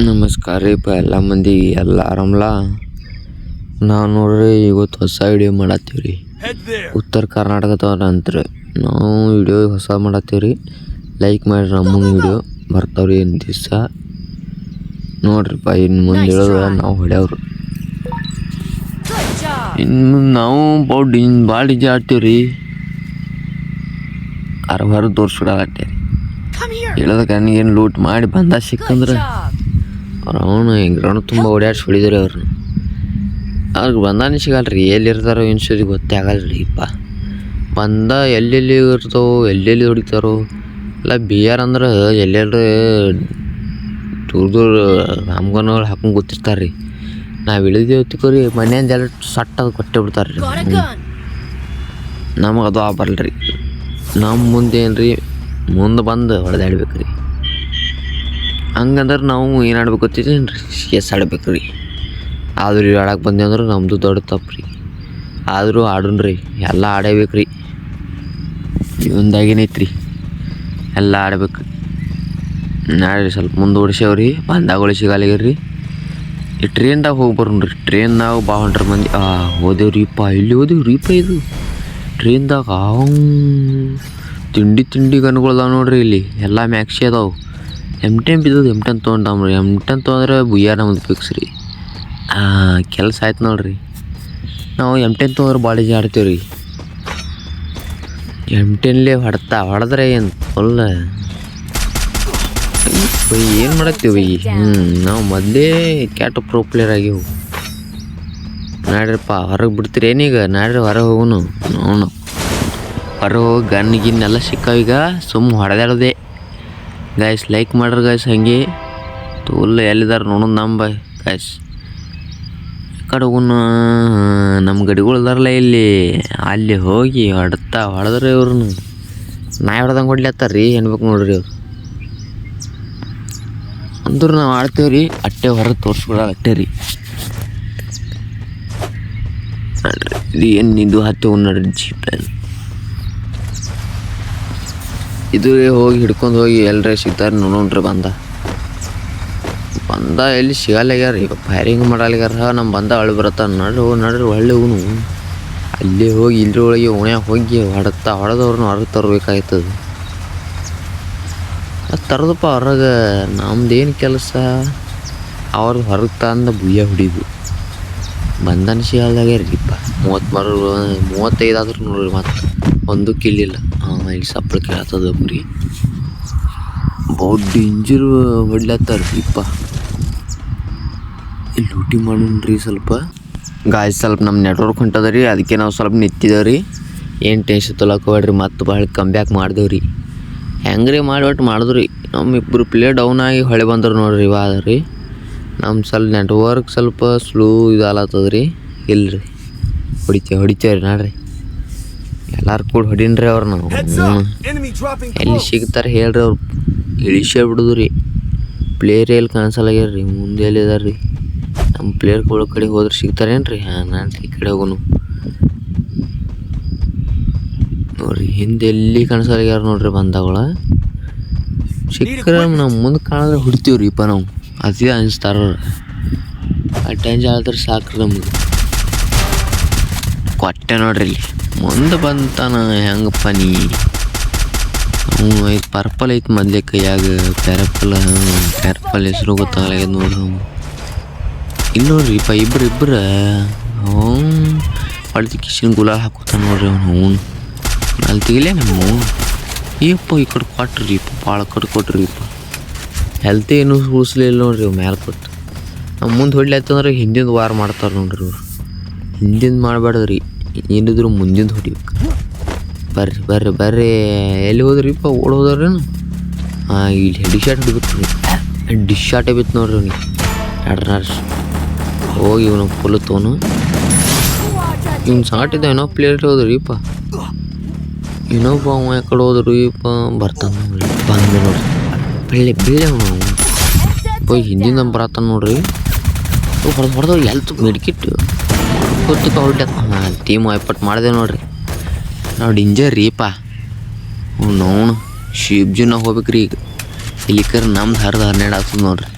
ನಮಸ್ಕಾರ ರೀಪ್ಪ ಎಲ್ಲ ಮಂದಿ ಎಲ್ಲ ಆರಾಮಲ್ಲ ನಾವು ನೋಡ್ರಿ ಇವತ್ತು ಹೊಸ ವಿಡಿಯೋ ಮಾಡತ್ತೀವಿ ರೀ. ಉತ್ತರ ಕರ್ನಾಟಕದವ್ರ ಅಂತ್ರಿ. ನಾವು ವಿಡಿಯೋ ಹೊಸ ಮಾಡತ್ತೀವಿ ರೀ. ಲೈಕ್ ಮಾಡಿರಿ ನಮ್ಮ ವಿಡಿಯೋ ಬರ್ತಾವ್ರಿ ಏನು ದಿವಸ. ನೋಡ್ರಿಪ್ಪ ಇನ್ನು ಮುಂದೆ ಹೇಳೋದು ನಾವು ಹೊಡ್ಯವ್ರು. ಇನ್ನು ಮುಂದೆ ನಾವು ಭಾಳ ಇನ್ನು ಭಾಳ ಡಿಜೆ ಆಡ್ತೀವಿ ರೀ. ಅರ್ವಾರು ಹೊರ ತೋರಿಸ್ಬಿಡಾಗತ್ತೆ ಹೇಳೋದಕ್ಕೆ ನನಗೇನು ಲೂಟ್ ಮಾಡಿ ಬಂದ ಸಿಕ್ಕಂದ್ರೆ job. ಅವ್ರು ಅವನು ಗ್ರೌಂಡ್ ತುಂಬ ಓಡಾಡ್ಸಿ ಹೊಡಿದ್ರಿ ಅವ್ರನ್ನ ಅವ್ರಿಗೆ ಬಂದಾನೆ ಸಿಗಲ್ರಿ ಎಲ್ಲಿರ್ತಾರೋ ಇನ್ಸೂರಿ ಗೊತ್ತೇ ಆಗಲ್ರಿ ಇಪ್ಪ. ಬಂದ ಎಲ್ಲೆಲ್ಲಿ ಇರ್ತಾವೋ ಎಲ್ಲೆಲ್ಲಿ ಹೊಡಿತಾರೋ ಇಲ್ಲ ಬಿ ಆರ್ ಅಂದ್ರೆ ಎಲ್ಲೆಲ್ಲಿ ದೂರ ದೂರ ರಾಮಗನಗಳು ಹಾಕೊಂಡು ಗೊತ್ತಿರ್ತಾರೆ ರೀ ನಾವು ಇಳಿದೇವು ರೀ ಮನೆಯಿಂದ ಎಲ್ಲ ಸಟ್ ಅದು ಕೊಟ್ಟೆ ಬಿಡ್ತಾರೆ ರೀ ನಮಗೆ ಅದು ಬರಲ್ರಿ ನಮ್ಮ ಮುಂದೆ ಏನು ರೀ ಮುಂದೆ ಬಂದು ಹೊಡೆದಾಡ್ಬೇಕು ರೀ ಹಂಗಂದ್ರೆ ನಾವು ಏನು ಆಡ್ಬೇಕು ಗೊತ್ತಿದ್ದೇನು ರೀ ಎಸ್ ಆಡ್ಬೇಕು ರೀ ಆದ್ರೂ ಆಡಕ್ಕೆ ಬಂದೆ ಅಂದ್ರೆ ನಮ್ಮದು ದೊಡ್ಡ ತಪ್ಪು ರೀ ಆದರೂ ಆಡೋಣ ರೀ ಎಲ್ಲ ಆಡೇಬೇಕು ರೀ ಜೀವನದಾಗೇನೈತೆ ರೀ ಎಲ್ಲ ಆಡ್ಬೇಕು. ನಾಳೆ ಸ್ವಲ್ಪ ಮುಂದೆ ರೀ ಬಂದಾಗ ಉಳಿಸಿಗಾಲಿಗೆ ರೀ ಈ ಟ್ರೈನ್ದಾಗ ಹೋಗಿ ಬರೋಣ ರೀ ಟ್ರೈನ್ದಾಗ ಬಾ ಹೊಂಟ್ರ ಮಂದಿ. ಆ ಹೋದೇವ್ರಿಪ್ಪ ಇಲ್ಲಿ ಹೋದೇವ್ರಿಪ್ಪ ಇದು? ಟ್ರೈನ್ದಾಗ ತಿಂಡಿ ತಿಂಡಿ ಗನ್ಗಳದಾವ ನೋಡ್ರಿ ಇಲ್ಲಿ. ಎಲ್ಲ ಮ್ಯಾಕ್ಸಿ ಅದಾವು. ಎಂ ಟೆನ್ ಬಿದ್ದದ ಎಂ ಟೆನ್ ತೊಗೊಂಡಾಮ್ರಿ ಎಂ ಟೆನ್ ತೊಗೊಂಡ್ರೆ ಬುಯ್ಯಾರ ನಮ್ದು ಫಿಕ್ಸ್ ರೀ. ಕೆಲಸ ಆಯ್ತು ನೋಡ್ರಿ. ನಾವು ಎಂ ಟೆನ್ ತೊಗೊಂಡ್ರೆ ಜನ ಆಡ್ತೀವಿ ರೀ. ಎಂ ಟೆನ್ಲೇ ಹೊಡ್ತಾ, ಹೊಡೆದ್ರೆ ಏನು ಫುಲ್ ಬೈ, ಏನು ಮಾಡತ್ತೀವಿ ಹ್ಞೂ ನಾವು ಮೊದಲೇ ಕ್ಯಾಟ್ ಪ್ರೋ ಪ್ಲೇಯರ್ ಆಗಿವು ನಾಡ್ರಪ್ಪ, ಹೊರಗೆ ಬಿಡ್ತೀರಿ ಏನೀಗ ನಾಡ್ರಿ ಹೊರಗೆ ಹೋಗುನು. ನೋಡೋಣ ಹೊರಗೆ ಹೋಗಿ ಗನ್ ಗಿನ್ನೆಲ್ಲ ಸಿಕ್ಕಾವೀಗ ಸುಮ್ಮ ಹೊಡೆದಾಡೋದೆ. ಗಾಯ್ಸ್ ಲೈಕ್ ಮಾಡ್ರಿ ಗಾಯ್ಸ್ ಹಂಗೆ. ತೋಲ್ ಎಲ್ಲಿದಾರ ನೋಡೋಣ ನಮ್ಮ ಬಾಯ್ ಗಾಯ್ಸ್ ಕಡೆ ಹೋಗುನು ನಮ್ಮ ಗಡಿಗಳು ಇದಾರಲ್ಲ ಇಲ್ಲಿ. ಅಲ್ಲಿ ಹೋಗಿ ಹೊಡ್ತಾ ಹೊಡೆದ್ರೆ ಇವ್ರನ್ನ ನಾಯಿ ಹೊಡೆದಂಗೆ ಹೊಡ್ಲತ್ತಾರ ರೀ ಅನ್ಬೇಕು ನೋಡ್ರಿ ಅವ್ರು ಅಂದ್ರೆ ನಾವು ಆಡ್ತೇವೆ ರೀ, ಅಟ್ಟೆ ಹೊರಗೆ ತೋರಿಸ್ಬಿಡ ಅಟ್ಟೆ ರೀ. ಇದು ಏನು ಇದು ಹತ್ತಿ ನೋಡ್ರಿ ಜೀಪ್ ಇದು ಹೋಗಿ ಹಿಡ್ಕೊಂಡು ಹೋಗಿ ಎಲ್ಲರೇ ಸಿಗ್ತಾರೆ ನೋಡೋಣ್ರಿ ಬಂದ. ಬಂದ ಎಲ್ಲಿ ಸಿಗಲ್ಲಾಗ್ಯಾರ ಈಗ ಫೈರಿಂಗ್ ಮಾಡಲ್ಲಾಗ್ಯಾರ ನಮ್ಮ ಬಂದ ಅಳು ಬರತ್ತ. ನಡ್ರಿ ನಡ್ರಿ ಒಳ್ಳೆ ಹೂನು ಅಲ್ಲಿ ಹೋಗಿ ಇಲ್ರಿ ಒಳಗೆ ಓಣ್ಯಾಗ ಹೋಗಿ ಹೊಡತ್ತಾ, ಹೊಡೆದವ್ರನ್ನ ಹೊರಗೆ ತರಬೇಕಾಯ್ತದ. ತರದಪ್ಪ ಹೊರಗೆ ನಮ್ದೇನು ಕೆಲಸ? ಅವ್ರದ್ದು ಹೊರಗೆ ತಂದ ಬುಯ್ಯ ಹೊಡಿದು. ಬಂಧನ ಸಿಗಲ್ದಾಗೆ ರೀಪ್ಪ ಮೂವತ್ತು ಮರ ಮೂವತ್ತೈದು ಆದ್ರೂ ನೋಡ್ರಿ ಮತ್ತೆ ಒಂದು ಕಿಲ್ಲಿಲ್ಲ ಇಲ್ಲಿ. ಸಪ್ಪಳ ಕೇಳತ್ತದ ಬರೀ ಬಹು ಡೇಂಜರ್ ಹೊಡ್ಲತ್ತಾರ ರೀಪ್ಪ ಇಲ್ಲಿ ಲೂಟಿ ಮಾಡೋಣ್ರಿ ಸ್ವಲ್ಪ. ಗಾಯ ಸ್ವಲ್ಪ ನಮ್ಮ ನೆಟ್ವರ್ಕ್ ಹೊಂಟದ ರೀ ಅದಕ್ಕೆ ನಾವು ಸ್ವಲ್ಪ ನಿಂತಿದ್ದೇವೆ ರೀ ಏನು ಟೆನ್ಷನ್ ತೊಲಕೋಬೇಡ್ರಿ ಮತ್ತೆ ಭಾಳ ಕಮ್ ಬ್ಯಾಕ್ ಹೆಂಗೆ ರೀ ಹೆಂಗ್ರಿ ಮಾಡಿ ಒಟ್ಟು ಮಾಡಿದ್ರಿ. ನಮ್ಮ ಇಬ್ಬರು ಪ್ಲೇ ಡೌನ್ ಆಗಿ ಹೊಳೆ ಬಂದರು ನೋಡ್ರಿ ಇವಾಗ ರೀ ನಮ್ಮ ಸ್ವಲ್ಪ ನೆಟ್ವರ್ಕ್ ಸ್ವಲ್ಪ ಸ್ಲೋ ಇದಾಲತ್ತದ ರೀ ಇಲ್ರಿ. ಹೊಡಿತೇವೆ ಹೊಡಿತೇವೆ ರೀ ನೋಡ್ರಿ. ಎಲ್ಲಾರು ಕೂಡ ಹೊಡೀನ್ರಿ ಅವ್ರು ನಾವು. ಎಲ್ಲಿ. ಸಿಗ್ತಾರೆ ಹೇಳ್ರಿ ಅವ್ರು. ಇಳಿಸೇ ಬಿಡುದು ರೀ ಪ್ಲೇಯರ್ ಎಲ್ಲಿ ಕಾಣಿಸಲ್ಲಾಗ್ಯಾರ ರೀ ಮುಂದೆ ಎಲ್ಲಿ ಇದಾರ ರೀ ನಮ್ಮ ಪ್ಲೇಯರ್ಗಳ ಕಡೆ ಹೋದ್ರೆ ಸಿಗ್ತಾರೇನು ರೀ ಹಾಂ ನಾನು ಈ ಕಡೆ ಹೋಗೋನು. ನೋಡ್ರಿ ಹಿಂದೆ ಎಲ್ಲಿ ಕಾಣಿಸಲ್ಲಾಗ್ಯಾರ ನೋಡ್ರಿ ಬಂದಾಗಳ ಸಿಕ್ಕರೆ ನಮ್ಮ ಮುಂದೆ ಕಾಣಿದ್ರೆ ಹೊಡಿತೀವಿ ರೀ ಇಪ್ಪ ನಾವು. ಅದೇ ಅನಿಸ್ತಾರ ಅಟೆಂಜ್ ಆದ್ರೆ ಸಾಕ್ರಿ ನಮ್ಗೆ. ಕೊಟ್ಟೆ ನೋಡ್ರಿ ಇಲ್ಲಿ. ಮುಂದೆ ಬಂತಾನ ಹೆಂಗಪ್ಪ ನೀ? ಹ್ಞೂ ಐದು ಪರ್ಪಲ್ ಐತಿ ಮೊದ್ಲೇ ಕೈಯಾಗ. ಪ್ಯಾರಪಲ್ ಪ್ಯಾರಪಲ್ ಹೆಸರು ಗೊತ್ತಾಗಲಾಗ್ಯದ ಅವ್ನು ಇಲ್ಲಿ ನೋಡ್ರಿ ಪ ಇಬ್ರು ಇಬ್ಬರು ಹ್ಞೂ ಹೊಳ್ತಿ ಕಿಶನ್ ಗುಲಾಲ್ ಹಾಕೋತಾನ ನೋಡ್ರಿ ಅವನು ಅವ್ನು ಅಲ್ಲಿ ತೆಗಿಲೇ ನಮ್ಮ ಅವ್ನು ಏಪ್ಪ, ಈ ಕಡೆ ಕೊಟ್ರಿ ಇಪ್ಪ, ಭಾಳ ಕಡೆ ಕೊಟ್ರಿ ಇಪ್ಪ. ಹೆಲ್ತ್ ಏನು ಉಳಿಸ್ಲಿಲ್ಲ ನೋಡ್ರಿ ಅವ್ ಮ್ಯಾಲೆ ಕೊಟ್ಟು. ಮುಂದೆ ಹೊಡ್ಲತ್ತಂದ್ರೆ ಹಿಂದಿಂದು ವಾರ ಮಾಡ್ತಾರೆ ನೋಡ್ರಿ ಇವ್ರು. ಹಿಂದಿಂದ ಮಾಡಬೇಡ್ರಿ ಏನಿದ್ರು ಮುಂದಿಂದ ಹೊಡಿಬೇಕು. ಬರ್ರಿ ಬರ್ರಿ ಬರ್ರಿ. ಎಲ್ಲಿ ಹೋದ್ರಿಪ್ಪ ಓಡ್ ಹೋದ್ರೇನು ಹಾಂ ಇಲ್ಲಿ ಹೆಡಿ ಶಾಟ್ ಹೊಡಿಬೇಕು ರೀ ಡಿಶ್ ಶಾಟೇ ಬಿತ್ತು ನೋಡ್ರಿ ಅವ್ನಿಗೆ. ನರ್ಸ್ ಹೋಗಿ ಇವನು ಫುಲ್ ತೋನು. ಇವ್ನು ಸಾಟಿದ್ದ ಏನೋ ಪ್ಲೇಯರ್ ಹೋದ್ರಿಪ್ಪ ಇನ್ನೊಬ್ಬ ಅವ ಯಾಕಡೆ ಹೋದ್ರು ಇಪ್ಪ ಬರ್ತಾನೆ ಬಂದ ನೋಡ್ರಿ. ಬೆಳ್ಳೆ ಬೆಳ್ಳೆ ಬೈ ಹಿಂದಿನ ಹಿಂದಿಂದ ಬರತ್ತಾನ ನೋಡ್ರಿ. ಹೊಡೆದು ಹೊಡೆದು ಎಲ್ತು ಮೆಡ್ಕಿಟ್ಟು. ಗೊತ್ತಿಪ್ಪ ಹೊಡ್ಲ ಹಾಂ ಟೀಮ್ ಐಪಟ್ ಮಾಡಿದೆ ನೋಡ್ರಿ. ನಾವು ಡಿಂಜರ್ ರೀಪ ನೋಣ ಶಿಬ್ಜಿನ ಹೋಗ್ಬೇಕ್ರಿ ಈಗ. ಇಲ್ಲಿಕರ್ ನಮ್ದು ಹರಿದು ಹನ್ನೆರಡು ಆಗ್ತದೆ ನೋಡ್ರಿ.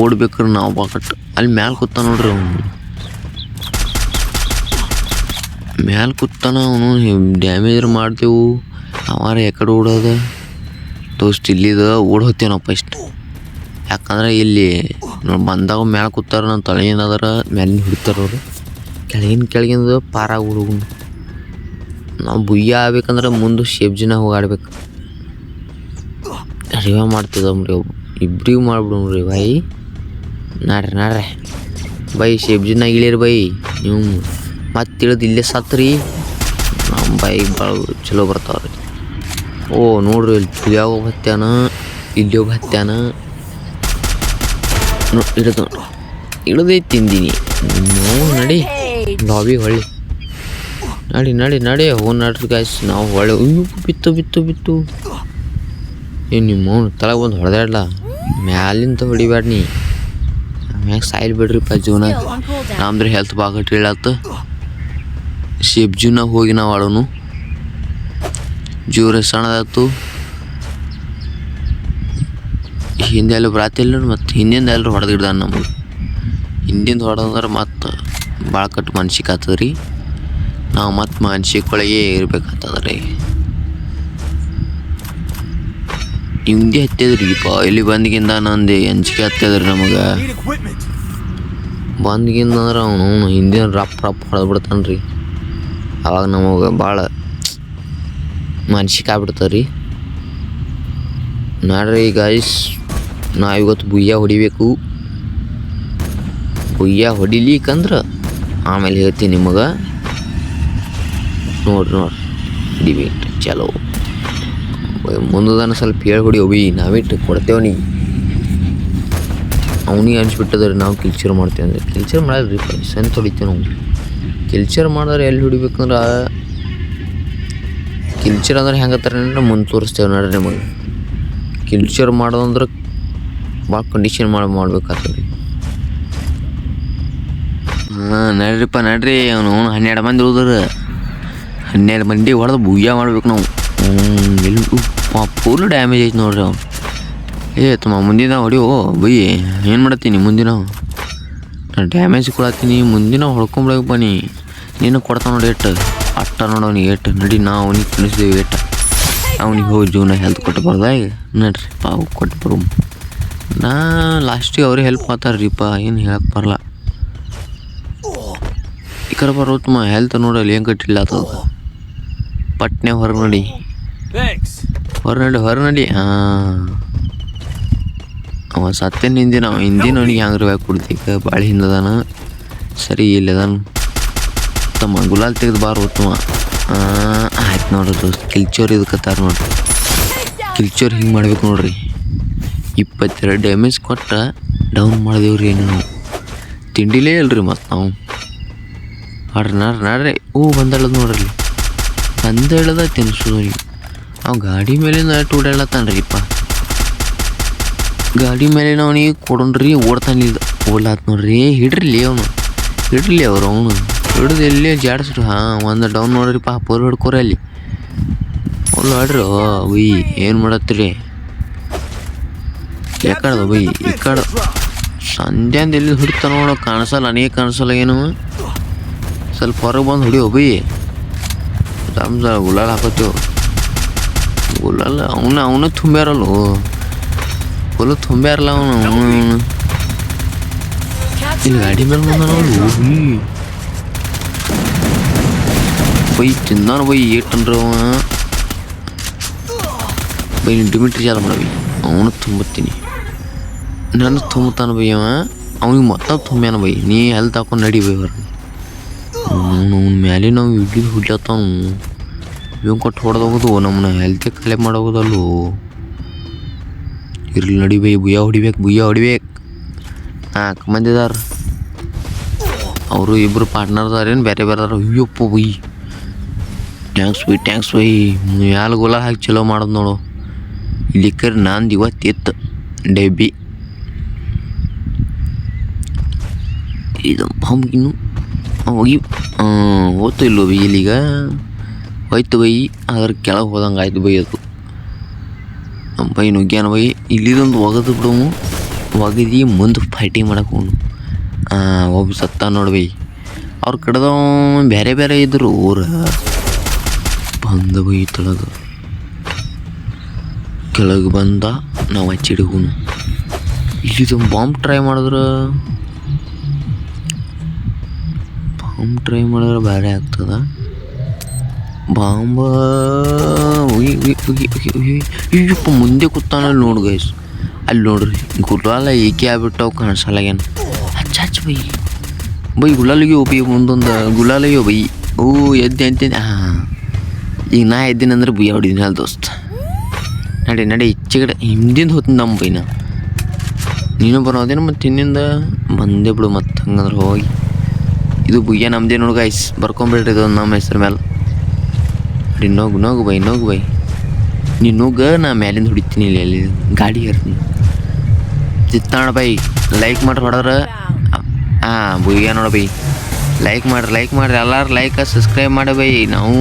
ಓಡ್ಬೇಕ್ರಿ ನಾವು ಬಾಕಟ್. ಅಲ್ಲಿ ಮ್ಯಾಲೆ ಕೂತ ನೋಡ್ರಿ ಅವನು. ಮ್ಯಾಲೆ ಕೂತಾನ ಅವನು ಡ್ಯಾಮೇಜ್ ಮಾಡ್ತೇವು. ಅವಾರ ಎಕಡೆ ಓಡೋದ. ದೋಸ್ತ್, ಇಲ್ಲಿದ ಓಡ್ ಹೋಗ್ತೇವೆ ನಾವು ಯಾಕಂದ್ರೆ ಇಲ್ಲಿ ನೋಡಿ ಬಂದಾಗ ಮ್ಯಾಲೆ ಕೂತಾರ ನಮ್ಮ ತಲೆಗಿನ ಅದರ ಮ್ಯಾಲಿನ ಹಿಡಿತಾರ ಅವರು. ಕೆಳಗಿನ ಕೆಳಗಿಂದ ಪಾರಾಗಿ ಹುಡುಗ ನಾವು ಬುಯ್ಯ ಆಗ್ಬೇಕಂದ್ರೆ ಮುಂದೆ ಶೇಬ್ಜಿನ ಹೋಗಾಡ್ಬೇಕು. ರಿವ ಮಾಡ್ತಿದ್ದಮ್ರಿ ಇಬ್ರಿಗೂ ಮಾಡ್ಬಿಡಮ್ರಿ ಬಾಯಿ. ನಾಡ್ರಿ ನಾಡ್ರಿ. ಬೈ ಶೇಬ್ಜಿನಾಗ ಇಳೀರಿ ಬೈ ನೀವು ಮತ್ತೆ ತಿಳಿದು ಇಲ್ಲೇ ಸತ್ರಿ. ನಮ್ಮ ಬೈ ಭಾಳ ಚಲೋ ಬರ್ತಾವ್ರಿ. ಓ, ನೋಡ್ರಿ, ಇಲ್ಲಿ ತುಳಿಯಾಗ ಹೋಗಿ ಹತ್ಯಾನ, ಇಲ್ಲಿ ಹೋಗಿ ಹತ್ಯಾನ. ಇಡದೆ ಹಿಡ್ದೈ ತಿಂದೀನಿ. ನಡಿ. ಲಾಬಿ ಹೊಳ್ಳಿ. ನಡಿ ನಡಿ ನಡಿ. ಹೋ ನಡ್ರಿ ಗಾಯ್ಸ್ ನಾವು ಹೊಳೆ ಬಿತ್ತು ಬಿತ್ತು ಬಿತ್ತು. ಏ, ನಿಮ್ಮ ತಳಗೆ ಬಂದು ಹೊಡೆದಾಡ್ಲ? ಮ್ಯಾಲಿಂದ ಹೊಡಿಬೇಡ ನೀ ಮ್ಯಾಗ ಸಾಯಿಲ್ ಬಿಡ್ರಿಪ್ಪ ಜೀವನ. ನಮ್ದ್ರೆ ಹೆಲ್ತ್ ಬಾಕಟ್ ಶೇಪ್ ಜೀವನ ಹೋಗಿ ನಾವು ಆಡೋನು. ಜೂರ ಸಣ್ಣದಾಯ್ತು ಹಿಂದೆ ಎಲ್ಲ ಬ್ರಾತಿಲ್ಲ ಮತ್ತು ಹಿಂದಿಂದ ಎಲ್ಲರೂ ಹೊಡೆದಿಡ್ದ ನಮಗೆ. ಹಿಂದಿಂದ ಹೊಡೆದಂದ್ರೆ ಮತ್ತು ಭಾಳ ಕಟ್ಟು ಮನ್ಸಿಗೆ ಆತದ ರೀ ನಾವು ಮತ್ತು ಮನ್ಸಿಗೆ ಒಳಗೆ ಇರ್ಬೇಕಾಗ್ತದ ರೀ ಹಿಂದೆ ಹತ್ತದ್ರಿಪ್ಪ ಇಲ್ಲಿ ಬಂದ್ಗಿಂದ ನಂದು ಅಂಜಿಕೆ ಹತ್ತಿದ್ರಿ ನಮಗೆ. ಬಂದ್ಗಿಂದ ಅಂದ್ರೆ ಅವನು ಹಿಂದಿನ ರಪ್ ರಪ್ ಹೊಡೆದ್ಬಿಡ್ತಾನೆ ರೀ ಅವಾಗ ನಮಗೆ ಭಾಳ ಮನ್ಸಿಗೆ ಆಗ್ಬಿಡ್ತದೆ ರೀ ನೋಡ್ರಿ ಗಾಯ್ಸ್ ನಾವು ಇವತ್ತು ಬುಯ್ಯ ಹೊಡಿಬೇಕು. ಬುಯ್ಯ ಹೊಡಿಲಿಕ್ಕಂದ್ರೆ ಆಮೇಲೆ ಹೇಳ್ತೀನಿ ನಿಮಗೆ. ನೋಡ್ರಿ ನೋಡ್ರಿ, ಹಿಡಿಬೇಕು ಚಲೋ. ಮುಂದದನ ಸ್ವಲ್ಪ ಹೇಳಿ ಹೊಡಿ ಒಬಿ ನಾವಿಟ್ಟು ಕೊಡ್ತೇವೆ ನೀ. ಅವನಿಗೆ ಅನ್ಸ್ಬಿಟ್ಟದ್ರಿ ನಾವು ಕಿಲ್ಚರ್ ಮಾಡ್ತೇವೆ ಅಂದ್ರೆ. ಕಿಲ್ಚರ್ ಮಾಡಲ್ರಿ ಸಂತ ಹೊಡಿತೇವೆ ನಾವು? ಕಿಲ್ಚರ್ ಮಾಡಿದ್ರೆ ಎಲ್ಲಿ ಹೊಡಿಬೇಕಂದ್ರೆ ಕಿಲ್ಚರ್ ಅಂದ್ರೆ ಹೆಂಗತ್ತಾರ ಮುಂದೆ ತೋರಿಸ್ತೇವೆ ನೋಡ್ರಿ ನಿಮಗೆ. ಕಿಲ್ಚರ್ ಮಾಡೋದಂದ್ರೆ ಭಾಳ ಕಂಡೀಷನ್ ಮಾಡಿ ಮಾಡ್ಬೇಕಾಗ್ತದೆ. ಹಾಂ, ನಡ್ರಿಪ್ಪ, ನಡ್ರಿ. ಅವನು ಹನ್ನೆರಡು ಮಂದಿ ಉಳಿದ್ರೆ ಹನ್ನೆರಡು ಮಂದಿ ಹೊಡೆದು ಬುಯ್ಯ ಮಾಡ್ಬೇಕು ನಾವು. ಎಲ್ಲಿ ಫುಲ್ ಡ್ಯಾಮೇಜ್ ಐತೆ ನೋಡ್ರಿ ಅವ್ನು. ಏ, ತಮ್ಮ, ಮುಂದಿನ ಹೊಡಿಯೋ, ಬೈ, ಏನು ಮಾಡತ್ತೀನಿ ಮುಂದಿನ? ನಾನು ಡ್ಯಾಮೇಜ್ ಕೊಡತ್ತೀನಿ, ಮುಂದಿನ ಹೊಡ್ಕೊಂಬಿಡಕ್ಕೆ ಬನ್ನಿ. ನೀನು ಕೊಡ್ತಾವ ನೋಡಿ ಏಟ್ ನೋಡು ಅವ್ನಿಗೆ ಏಟ್. ನಡಿ ನಾವು ಅವನಿಗೆ ತಿನ್ನಿಸ್ದೇವಿ ಏಟ. ಅವನಿಗೆ ಹೋಗಿ ಜೀವನ ಹೆಲ್ತ್ ಕೊಟ್ಟು ಬರ್ದಾಗ ನಡ್ರಿ, ಪಾವು ಕೊಟ್ಟು ಬರು ನಾ ಲಾಸ್ಟಿಗೆ ಅವ್ರಿಗೆ ಹೆಲ್ಪ್ ಮಾಡ್ತಾರ್ರಿಪ್ಪ, ಏನು ಹೇಳಕ್ಕೆ ಬರಲ್ಲ ಈ ಕಡೆ ಬರೋತ್ತಮ್ಮ ಹೆಲ್ತ್ ನೋಡಲ್ಲಿ ಏನು ಕಟ್ಟಿಲ್ಲ ಆತದ ಪಟ್ನೆ ಹೊರ ನೋಡಿ. ಹೊರ ನಡಿ ಹೊರ ನಡಿ. ಹಾಂ. ಅವ ಸತ್ತೇನು ಹಿಂದಿನ ಅವ ಹಿಂದಿನ ಅವನಿಗೆ ಕೊಡ್ತೀಗ ಭಾಳ ಹಿಂದದಾನ ಸರಿ ಇಲ್ಲದಾನ ತಮ್ಮ ಗುಲಾಲ್ ತೆಗೆದು ಬಾರ ಉತ್ತಮ ಆಯ್ತು ನೋಡ್ರಿ ದೋಸ್ತ್, ಕಿಲ್ಚೋರ್ ಇದಕ್ಕತ್ತಾರ ನೋಡ್ರಿ ಕಿಲ್ಚೋರ್ ಹಿಂಗೆ ಮಾಡ್ಬೇಕು ನೋಡ್ರಿ. ಇಪ್ಪತ್ತೆರಡು ಡ್ಯಾಮೇಜ್ ಕೊಟ್ಟ ಡೌನ್ ಮಾಡಿದೇವ್ರಿ ಏನು ನಾವು. ತಿಂಡಿಲೇ ಅಲ್ರಿ ಮತ್ತು ನಾವು. ಆಡ್ರಿ, ನಾಡ್ರಿ ನಾಡ್ರಿ. ಓ, ಬಂದಳದ್ ನೋಡ್ರಿ. ಬಂದಳದ ತಿನ್ಸೋರಿ ಅವ್ ಗಾಡಿ ಮೇಲಿಂದ ಇಪ್ಪ ಗಾಡಿ ಮೇಲೆ ಅವನಿಗೆ ಕೊಡೋಣ್ರಿ ಓಡ್ತಾನಿಲ್ಲ ಓಡ್ಲಾತ್ ನೋಡ್ರಿ. ಹಿಡ್ರಿ ಅವನು. ಹಿಡ್ರಿ ಅವ್ರು ಅವನು. ಹಿಡ್ದು ಎಲ್ಲಿ ಜಾಡ್ಸ್ರಿ ಹಾಂ, ಒಂದು ಡೌನ್ ನೋಡ್ರಿ ಪಾ ಪೋರ್ ಹಿಡ್ಕೋರಿ ಅಲ್ಲಿ. ಒಲ್ಲ ಆಡ್ರಿ, ಬೈ, ಏನು ಮಾಡತ್ತೀರಿ? ಯಾಕಡ್ದು ಬೈ ಈ ಕಡೆ. ಅಂದ ಎಲ್ಲಿ ಹಿಡ್ತಾನ ನೋಡೋ, ಕಾಣಿಸಲ್ಲ, ನನಗೆ ಕಾಣಿಸಲ್ಲ ಏನು? ಸ್ವಲ್ಪ ಹೊರಗೆ ಬಂದು ಹೊಡಿಯೋ, ಬೈ. ರಾಮ್ಸ ಗುಲಾಲ್ ಹಾಕೋತೀವಿ ಗುಲಾಲ್, ಅವನ ಅವನ ತುಂಬ್ಯಾರಲ್ಲ? ಫುಲ್ ತುಂಬ್ಯಾರಲ್ಲ ಅವನು ಅವನು ಇಲ್ಲಿ ಗಾಡಿ ಮೇಲೆ ಬಂದ ಅವನು ಬೈ ತಿಂದಾನ ಬೈ ಏಟನ್ರಿ ಅವ. ಬೈ ಡಿಮಿಟ್ರಿ ಚಾಲ ಮಾಡವಿ ಅವನು ತುಂಬುತ್ತೀನಿ. ನಾನು ತುಂಬುತ್ತಾನೆ ಬಯ್ಯವ ಅವ. ಅವನಿಗೆ ಮತ್ತ ತುಂಬ್ಯಾನ ಬೈ. ನೀ ಹೆಲ್ತ್ ಹಾಕೊಂಡು ನಡಿ ಬೈ ಹೊರ ಅವ್ನು ಮ್ಯಾಲೆ ನಾವು ಇಡ್ಲಿ ಹುಡ್ಲತ್ತಾನು ಇವ್ ಕೊಟ್ಟು ಹೊಡೆದೋಗೋದು ನಮ್ಮನ್ನ ಹೆಲ್ತೆ ಕಲೆ ಮಾಡೋಗೋದಲ್ಲೋ ನಡಿ ಬೈ ಬುಯ್ಯ ಹೊಡಿಬೇಕು ಬುಯ್ಯ ಹೊಡಿಬೇಕು. ನಾಲ್ಕು ಮಂದಿ ಅದಾರ. ಅವರು ಇಬ್ಬರು ಪಾರ್ಟ್ನರ್ದಾರೇನು ಬೇರೆ ಬೇರೆ Ayyappa bye. Thanks bye thanks bye ಮ್ಯಾಲ ಗುಲ ಹಾಕಿ ಚಲೋ ಮಾಡೋದು ನೋಡು. ಇಲ್ಲಿಕ್ಕರ್ ನಂದು ಇವತ್ತಿತ್ತು. ಡೆಬ್ಬಿ ಇದು ಪಂಪ್ಗಿನ್ನು ಹೋಗಿ ಹೋಯ್ತು ಇಲ್ಲೋ ಬೈ ಇಲ್ಲಿಗ ಹೋಯ್ತು ಬೈ ಅದ್ರ ಕೆಳಗೆ ಹೋದಂಗೆ ಆಯ್ತು ಬೈ ಅದು. ನಮ್ಮ ಬೈ ನುಗ್ಗ್ಯಾನ ಬೈ. ಇಲ್ಲಿದೊಂದು ಒಗದು ಬಿಡವು ಒಗದಿ ಮುಂದೆ ಫೈಟಿಂಗ್ ಮಾಡಕ್ಕೆ ಹೋಗು ಒಬ್ಬ ಸತ್ತ ನೋಡಿ ಬೈ. ಅವ್ರ ಕಡ್ದವ ಬೇರೆ ಬೇರೆ ಇದ್ರು ಊರ. ಬಂದ ಬೈ ತಳಗ ಕೆಳಗೆ ಬಂದ ನಾವು ಇಲ್ಲಿ ಇಲ್ಲಿದು ಬಾಂಬ್ ಟ್ರೈ ಮಾಡಿದ್ರೆ? ಬಾಂಬ್ ಟ್ರೈ ಮಾಡಿದ್ರೆ ಬೇರೆ ಆಗ್ತದ. ಬಾಂಬ ಇಯ್ಯಪ್ಪ ಮುಂದೆ ಕೂತಾನ ಅಲ್ಲಿ ನೋಡು ಗೈಸ್ ಅಲ್ಲಿ ನೋಡ್ರಿ ಗುಲಾಲ ಏಕೆ ಆಗ್ಬಿಟ್ಟವು ಕಾಣಿಸಲ್ಲಾಗೇನು ಹಚ್ಚ ಹಚ್ಚ ಬೈ. ಬೈ ಗುಲಾಲಿಗೆ ಬೈ ಮುಂದೊಂದು ಗುಲಾಲಿಗೆ ಬೈ ಓ, ಎದ್ದೆ ಅಂತ ಹಾಂ. ಈಗ ನಾ ಎದ್ದಿನಂದ್ರೆ ಬುಯ್ಯ ಹೊಡಿದೀನಿ ಅಲ್ಲಿ ದೋಸ್ತ. ನಡಿ ನಡಿ ಈಚೆ ಕಡೆ ಹಿಂದಿಂದ ಹೊತ್ತು ನಮ್ಮ ಬೈನ ನೀನು ಬರೋದೇನು ಮತ್ತು ಹಿಂದಿಂದ ಬಂದೇ ಬಿಡು ಮತ್ತೆ ಹಂಗಂದ್ರೆ ಹೋಗಿ. ಇದು ಬುಯ್ಯ ನಮ್ಮದೇ ನೋಡ್ಗ ಐಸ್ ಬರ್ಕೊಂಬಿಡ್ರಿ ಇದು ನಮ್ಮ ಹೆಸ್ರ ಮೇಲೆ ಅಡಿ ನೋಗು ನೋಗು ಬೈ ನೋಗು ಬೈ ನೀನು ನುಗ್ಗ ನಾ ಮ್ಯಾಲಿಂದ ಹೊಡಿತೀನಿ ಇಲ್ಲಿ ಎಲ್ಲಿ ಗಾಡಿ ಇರ್ತೀನಿ ಚಿತ್ತಾಣ ಬೈ ಲೈಕ್ ಮಾಡ್ರಿ ಹೊಡೆದ್ರೆ ಹಾಂ ಬುಯ್ಯ ನೋಡ ಬೈ ಲೈಕ್ ಮಾಡ್ರಿ ಲೈಕ್ ಮಾಡ್ರಿ. ಎಲ್ಲರೂ ಲೈಕ್ ಸಬ್ಸ್ಕ್ರೈಬ್ ಮಾಡಿ ಬೈ ನಾವು